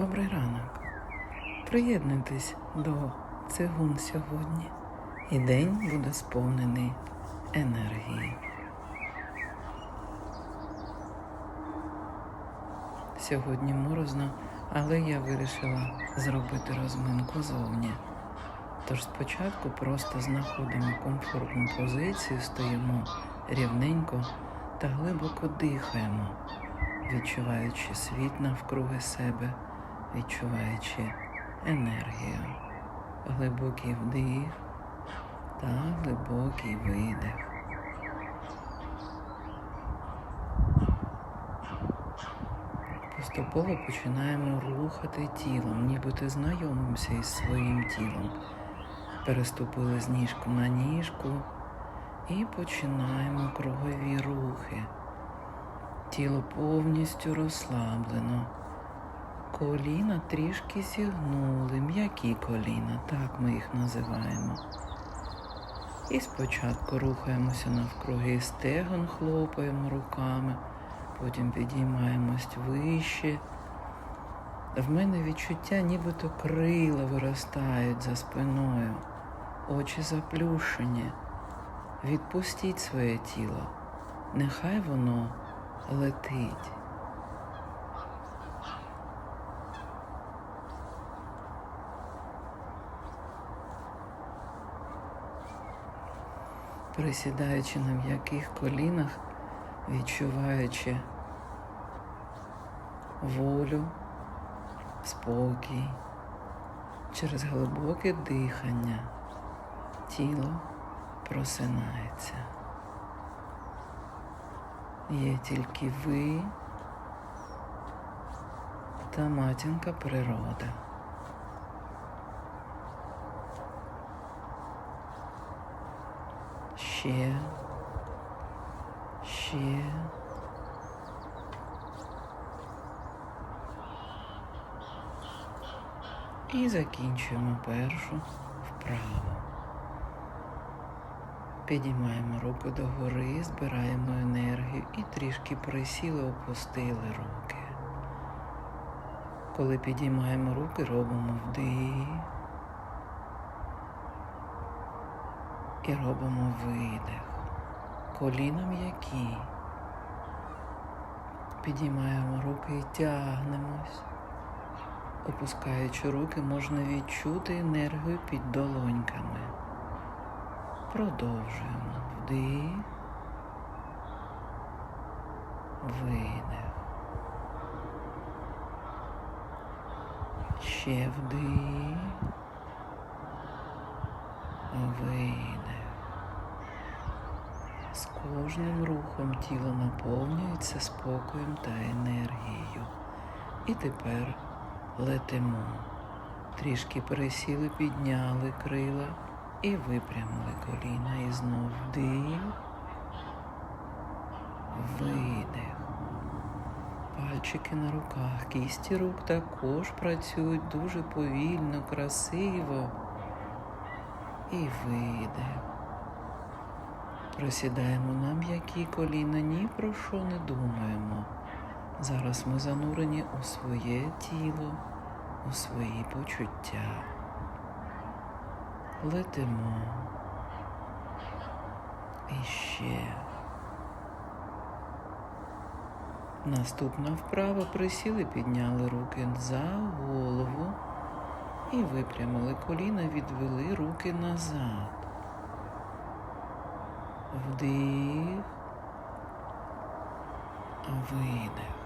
Добрий ранок. Приєднуйтесь до цигун сьогодні, і день буде сповнений енергії. Сьогодні морозно, але я вирішила зробити розминку зовні. Тож спочатку просто знаходимо комфортну позицію, стоїмо рівненько та глибоко дихаємо, відчуваючи світ навкруги себе, відчуваючи енергію. Глибокий вдих та глибокий видих. Поступово починаємо рухати тілом, нібито знайомимося із своїм тілом. Переступили з ніжку на ніжку і починаємо кругові рухи. Тіло повністю розслаблено. Коліна трішки зігнули, м'які коліна, так ми їх називаємо. І спочатку рухаємося навкруги стегон, хлопаємо руками, потім підіймаємось вище. В мене відчуття, нібито крила виростають за спиною, очі заплющені. Відпустіть своє тіло, нехай воно летить. Присідаючи на м'яких колінах, відчуваючи волю, спокій, через глибоке дихання тіло просинається. Є тільки ви та матінка природа. Ще, ще. І закінчуємо першу вправу. Підіймаємо руку догори, збираємо енергію і трішки присіли, опустили руки. Коли підіймаємо руки, робимо вдих і робимо видих. Коліна м'які. Підіймаємо руки і тягнемось. Опускаючи руки, можна відчути енергію під долоньками. Продовжуємо вдих, видих. Ще вдих, видих. Кожним рухом тіло наповнюється спокоєм та енергією. І тепер летимо. Трішки пересіли, підняли крила і випрямили коліна. І знов вдих, видих. Пальчики на руках, кісті рук також працюють дуже повільно, красиво. І видих. Присідаємо на м'які коліна, ні про що не думаємо. Зараз ми занурені у своє тіло, у свої почуття. Летимо. І ще. Наступна вправа присіли, підняли руки за голову і випрямили коліна, відвели руки назад. Вдих, видих.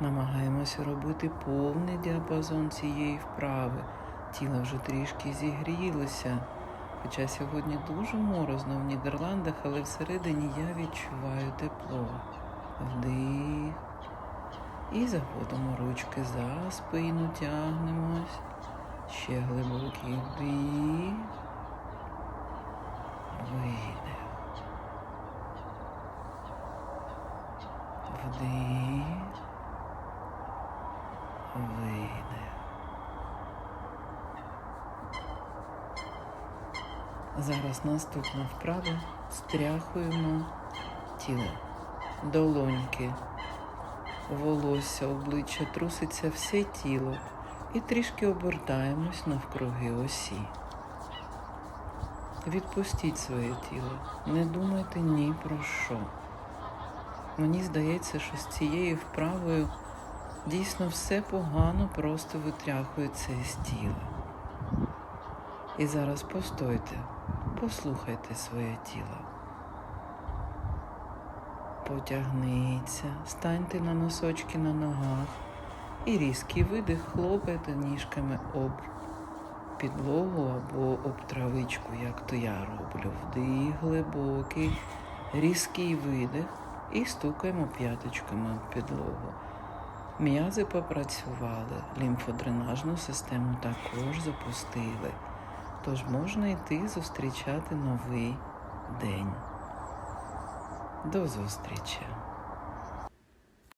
Намагаємося робити повний діапазон цієї вправи. Тіло вже трішки зігрілося. Хоча сьогодні дуже морозно в Нідерландах, але всередині я відчуваю тепло. Вдих. І заводимо ручки за спину, тягнемось. Ще глибокий вдих. Видих. Вдих. Видих. Зараз наступна вправа. Стряхуємо тіло. Долоньки волосся, обличчя, труситься все тіло і трішки обертаємось навкруги осі. Відпустіть своє тіло, не думайте ні про що. Мені здається, що з цією вправою дійсно все погано просто витряхується із тіла. І зараз постойте, послухайте своє тіло. Потягніться, станьте на носочки на ногах і різкий видих хлопайте ніжками об підлогу або об травичку, як то я роблю. Вдих глибокий, різкий видих і стукаємо п'яточками об підлогу. М'язи попрацювали, лімфодренажну систему також запустили. Тож можна йти зустрічати новий день. До зустрічі!